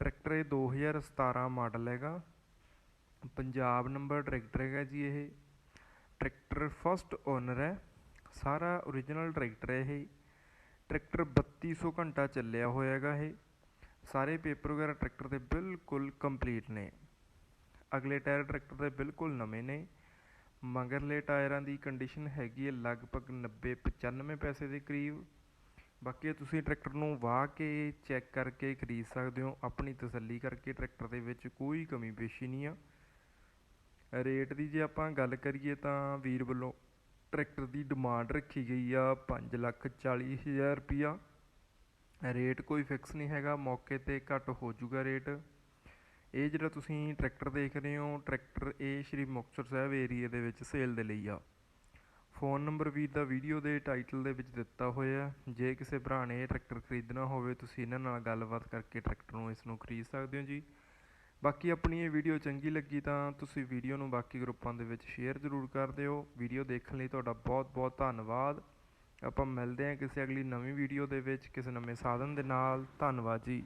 Tractor ਇਹ 2017 model ਹੈਗਾ। Punjab number tractor ਹੈਗਾ ਜੀ ਇਹ। ਟਰੈਕਟਰ ਫਸਟ ਓਨਰ ਹੈ। ਸਾਰਾ ਓਰੀਜਨਲ ਟਰੈਕਟਰ ਹੈ ਇਹ। ਟਰੈਕਟਰ 3200 ਘੰਟਾ ਚੱਲਿਆ ਹੋਇਆ ਹੈਗਾ ਇਹ। ਸਾਰੇ ਪੇਪਰ ਵਗੈਰਾ ਟਰੈਕਟਰ ਦੇ ਬਿਲਕੁਲ ਕੰਪਲੀਟ ਨੇ। ਅਗਲੇ ਟਾਇਰ ਟਰੈਕਟਰ ਦੇ ਬਿਲਕੁਲ ਨਵੇਂ ਨੇ। ਮਗਰਲੇ ਟਾਇਰਾਂ ਦੀ ਕੰਡੀਸ਼ਨ ਹੈਗੀ ਹੈ ਲਗਭਗ 90 95 ਪੈਸੇ ਦੇ ਕਰੀਬ। ਬਾਕੀ ਤੁਸੀਂ ਟਰੈਕਟਰ ਨੂੰ ਵਾਹ ਕੇ ਚੈੱਕ ਕਰਕੇ ਖਰੀਦ ਸਕਦੇ ਹੋ। ਆਪਣੀ ਤਸੱਲੀ ਕਰਕੇ ਟਰੈਕਟਰ ਦੇ ਵਿੱਚ ਕੋਈ ਕਮੀ ਪੇਸ਼ੀ ਨਹੀਂ ਆ। ਰੇਟ ਦੀ ਜੇ ਆਪਾਂ ਗੱਲ ਕਰੀਏ ਤਾਂ ਵੀਰ ਵੱਲੋਂ ਟਰੈਕਟਰ ਦੀ ਡਿਮਾਂਡ ਰੱਖੀ ਗਈ ਆ 5 ਲੱਖ 40 ਹਜ਼ਾਰ ਰੁਪਿਆ ਰੇਟ ਕੋਈ ਫਿਕਸ ਨਹੀਂ ਹੈਗਾ, ਮੌਕੇ ਤੇ ਘੱਟ ਹੋ ਜਾਊਗਾ ਰੇਟ। ਇਹ ਜਿਹੜਾ ਤੁਸੀਂ ਟਰੈਕਟਰ ਦੇਖ ਰਹੇ ਹੋ, ਟਰੈਕਟਰ ਇਹ ਸ਼੍ਰੀ ਮੁਕਤਸਰ ਸਾਹਿਬ ਏਰੀਆ ਦੇ ਵਿੱਚ ਸੇਲ ਦੇ ਲਈ ਆ। ਫੋਨ ਨੰਬਰ ਵੀਰ ਦਾ ਵੀਡੀਓ ਦੇ ਟਾਈਟਲ ਦੇ ਵਿੱਚ ਦਿੱਤਾ ਹੋਇਆ ਜੇ ਕਿਸੇ ਭਰਾ ਨੇ ਇਹ ਟਰੈਕਟਰ ਖਰੀਦਣਾ ਹੋਵੇ, ਤੁਸੀਂ ਇਹਨਾਂ ਨਾਲ ਗੱਲਬਾਤ ਕਰਕੇ ਟਰੈਕਟਰ ਨੂੰ ਇਸ ਨੂੰ ਖਰੀਦ ਸਕਦੇ ਹੋ ਜੀ। ਬਾਕੀ ਆਪਣੀ ਇਹ ਵੀਡੀਓ ਚੰਗੀ ਲੱਗੀ ਤਾਂ ਤੁਸੀਂ ਵੀਡੀਓ ਨੂੰ ਬਾਕੀ ਗਰੁੱਪਾਂ ਦੇ ਵਿੱਚ ਸ਼ੇਅਰ ਜ਼ਰੂਰ ਕਰ ਦਿਓ। ਵੀਡੀਓ ਦੇਖਣ ਲਈ ਤੁਹਾਡਾ ਬਹੁਤ ਬਹੁਤ ਧੰਨਵਾਦ। ਆਪਾਂ ਮਿਲਦੇ ਹਾਂ ਕਿਸੇ ਅਗਲੀ ਨਵੀਂ ਵੀਡੀਓ ਦੇ ਵਿੱਚ, ਕਿਸੇ ਨਵੇਂ ਸਾਧਨ ਦੇ ਨਾਲ। ਧੰਨਵਾਦ ਜੀ।